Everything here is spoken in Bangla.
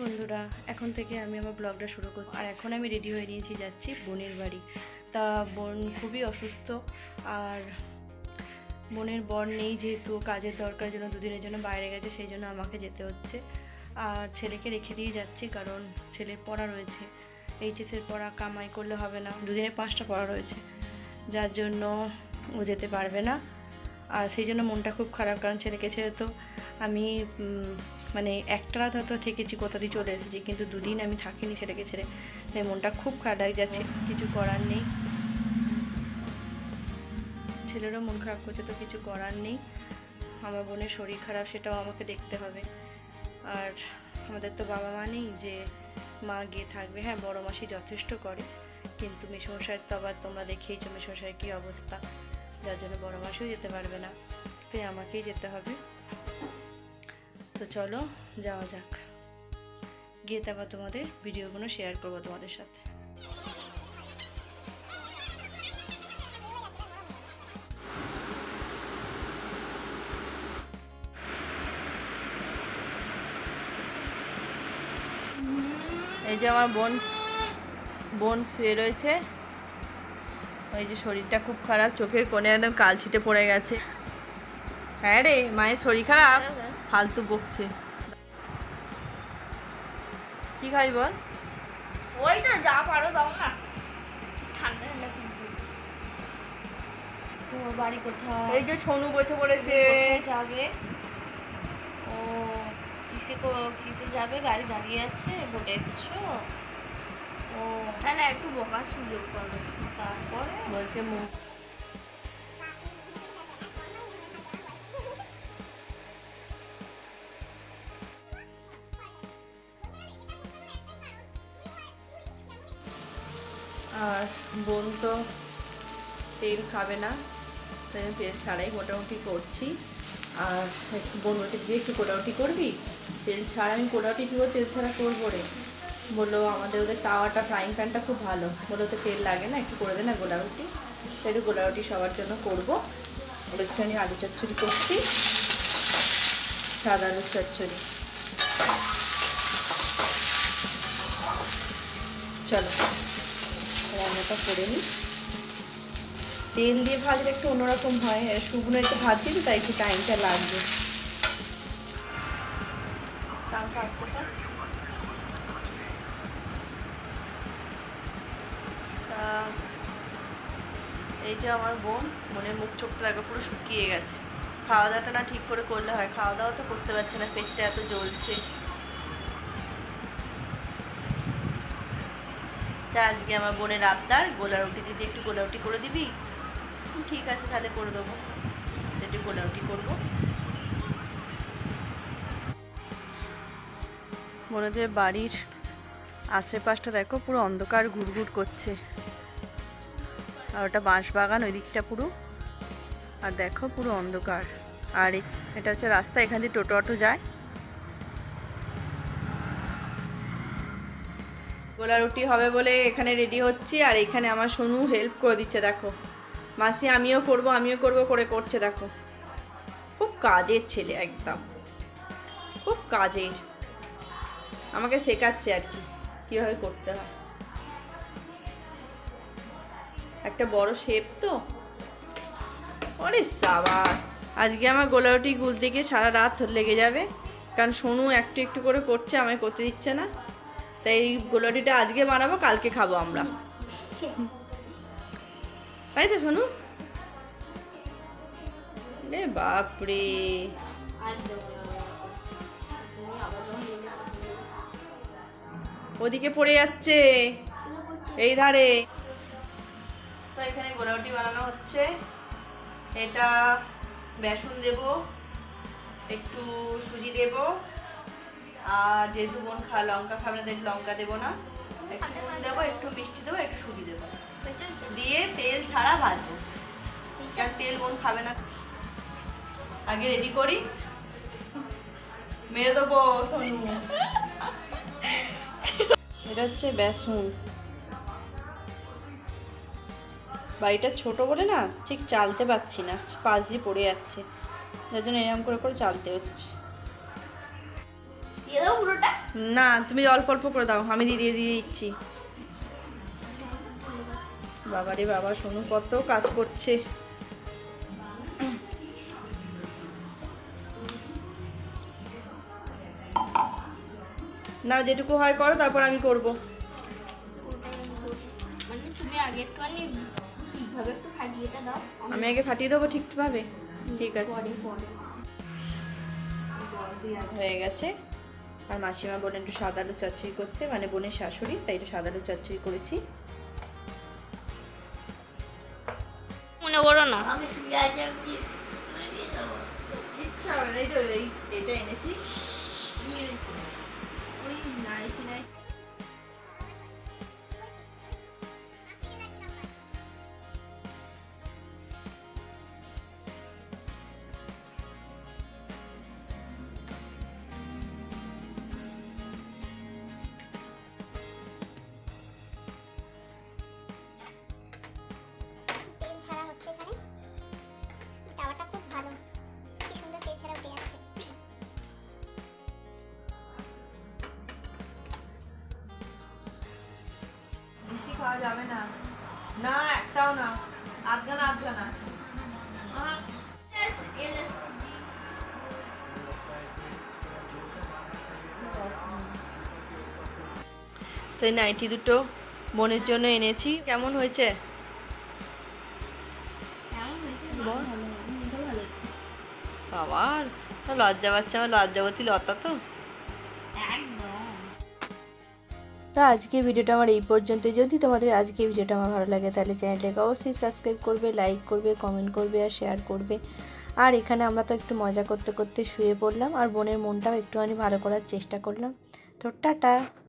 বন্ধুরা, এখন থেকে আমি আমার ব্লগটা শুরু করছি। আর এখন আমি রেডি হয়ে নিয়েছি যাচ্ছি বোনের বাড়ি। তা বোন খুবই অসুস্থ, আর বোনের বর নেই যেহেতু, কাজের দরকার জন্য দুদিনের জন্য বাইরে গেছে, সেই জন্য আমাকে যেতে হচ্ছে। আর ছেলেকে রেখে দিয়ে যাচ্ছি, কারণ ছেলের পড়া রয়েছে। এইচএসের পড়া কামাই করলে হবে না, দুদিনে পাঁচটা পড়া রয়েছে। যার জন্য ও যেতে পারবে না। আর সেই জন্য মনটা খুব খারাপ, কারণ ছেলেকে ছেড়ে তো আমি মানে একটা রাত হয়তো থেকেছি কোথা দিয়ে চলে এসেছি, কিন্তু দুদিন আমি থাকিনি ছেলেকে ছেড়ে। তাই মনটা খুব খারাপ যাচ্ছে, কিছু করার নেই। ছেলেরও মন খারাপ করছে তো কিছু করার নেই। আমার বোনের শরীর খারাপ, সেটাও আমাকে দেখতে হবে। আর আমাদের তো বাবা মা নেই যে মা গিয়ে থাকবে। হ্যাঁ বড় মাসি যথেষ্ট করে, কিন্তু মেসমশাইয়ের তো আবার তোমরা দেখেইছো মেসমশাইয়ের কী অবস্থা। যার জন্য বড় মাসেও যেতে পারবে না। তাই আমাকেই যেতে হবে। তো চলো, যাওয়া যাক। গিয়ে তারপর তোমাদের ভিডিওগুলো শেয়ার করব তোমাদের সাথে। এই যে আমার বোন বোন শুয়ে রয়েছে। ওই যে শরীরটা খুব খারাপ চোখের কোণে একদম কালছিটে পড়ে গেছে। হ্যাঁ রে মায়ের শরীর খারাপ? ফালতু বকছে। কি খাই বল? ওই তো যা পারো দাও না। ঠান্ডা ঠান্ডা কিন্তু তোমার বাড়ি কোথায়? এই যে ছনু বসে পড়েছে। যাবে? ও কিসে কিসে যাবে? গাড়ি দাঁড়িয়ে আছে বলে এসছো? ও না না একটু বকার সুযোগ তারপরে? বলছে মুখ আর বোন তো তেল খাবে না তাই তেল ছাড়াই মোটামুটি করছি। আর একটু বোন ওকে দিয়ে একটু কোটাউটি করবি? তেল ছাড়া আমি কোটাউটি কী তেল ছাড়া করব রে? বলল, আমাদের ওদের তাওয়াটা ফ্রাইং প্যানটা খুব ভালো। বলল, তো তেল লাগে না, একটু করে দে না গোলাউটি তাই একটু গোলাউটি সবার জন্য করব। একটুখানি আলু চচ্চড়ি করছি। সাদা আলুর চচ্চড়ি। চলো, রান্নাটা করে নিই। তেল দিয়ে ভাজলে একটু অন্যরকম হয়। শুকনো একটু ভাজছি তো, তাই একটু টাইমটা লাগবে। তাও এই যে আমার বোন মনের মুখ চোখটা একবার পুরো শুকিয়ে গেছে। খাওয়া দাওয়াটা না ঠিক করে করলে হয় খাওয়া দাওয়া তো করতে পারছে না, পেটটা এত জ্বলছে। চা আজকে আমার বোনের আবদার গোলা রুটি দিদি একটু গোলা রুটি করে দিবি? ঠিক আছে, তাহলে করে দেবো। একটু গোলা রুটি করব। বোনদের বাড়ির আশেপাশটা দেখো, পুরো অন্ধকার, ঘুরঘুর করছে। আর ওটা বাঁশ বাগান ওই দিকটা পুরো। আর দেখো পুরো অন্ধকার। আর এটা হচ্ছে রাস্তা, এখান দিয়ে টোটো অটো যায়। গোলা রুটি হবে বলে এখানে রেডি হচ্ছি, আর এখানে আমার সোনু হেল্প করে দিচ্ছে, দেখো। মাসি, আমিও করব আমিও করব করে করছে, দেখো। খুব কাজের ছেলে একদম। খুব কাজের। আমাকে শেখাচ্ছে আর কি, কীভাবে করতে হয়। একটা বড় শেপ তো। অরে সাবাস। আজকে আমার গোলাউটি গুলতে গিয়ে সারা রাত লেগে যাবে। কারণ সোনু একটু একটু করে করছে, আমায় করতে দিচ্ছে না। তাই এই গোলাউটিটা আজকে বানাবো, কালকে খাব আমরা। তাই তো সোনু? রে বাপরে। ওদিকে পড়ে যাচ্ছে। এই ধারে। তো এখানে গোলাউটি বানানো হচ্ছে। এটা বেসন দেব, একটু সুজি দেব, আর যেহেতু বোন খা লঙ্কা খাবে না, তাই লঙ্কা দেবো না। একটু নুন দেবো, একটু মিষ্টি দেবো, একটু সুজি দেবো। দিয়ে তেল ছাড়া ভাজবো। কারণ তেল বোন খাবে না। আগে রেডি করি। মেরে দেবো, সোনু। এটা হচ্ছে বেসন। বাড়িটা ছোট বলে না ঠিক চালতে পারছি না পাশ দিয়ে পড়ে যাচ্ছে। যার জন্য এরকম করে করে চালতে হচ্ছে। না তুমি অল্প অল্প করে দাও আমি দিয়ে দিয়ে দিয়ে দিচ্ছি। বাবারে বাবা শোনো কত কাজ করছে। না যেটুকু হয় করো তারপর আমি করব। মানে তুমি আগে একটুখানি ঠিকভাবে একটু খাইয়েটা দাও। আমি আগে ফাটিয়ে দেবো ঠিকভাবে? ঠিক আছে। হয়ে গেছে। আর মাসিমা বোন একটু সাদা আলু চচ্চড়ি করতে মানে বোনের শাশুড়ি তাই একটু সাদা আলু চচ্চড়ি করেছি। মনে করো না। ইচ্ছা খাওয়া যাবে না। না একটাও না। আধখানা আধখানা তো এই নাইটি দুটো বোনের জন্য এনেছি। কেমন হয়েছে? বাবার তো লজ্জা পাচ্ছে আমার লজ্জাবতী লতা তো। তো আজকে ভিডিওটা আমার এই পর্যন্ত যদি তোমাদের আজকে ভিডিওটা আমার ভালো লাগে, তাহলে চ্যানেলটাকে অবশ্যই সাবস্ক্রাইব করবে লাইক করবে কমেন্ট করবে আর শেয়ার করবে। আর এখানে আমরা তো একটু মজা করতে করতে শুয়ে পড়লাম, আর বোনের মনটাও একটুখানি ভালো করার চেষ্টা করলাম। তো টাটা!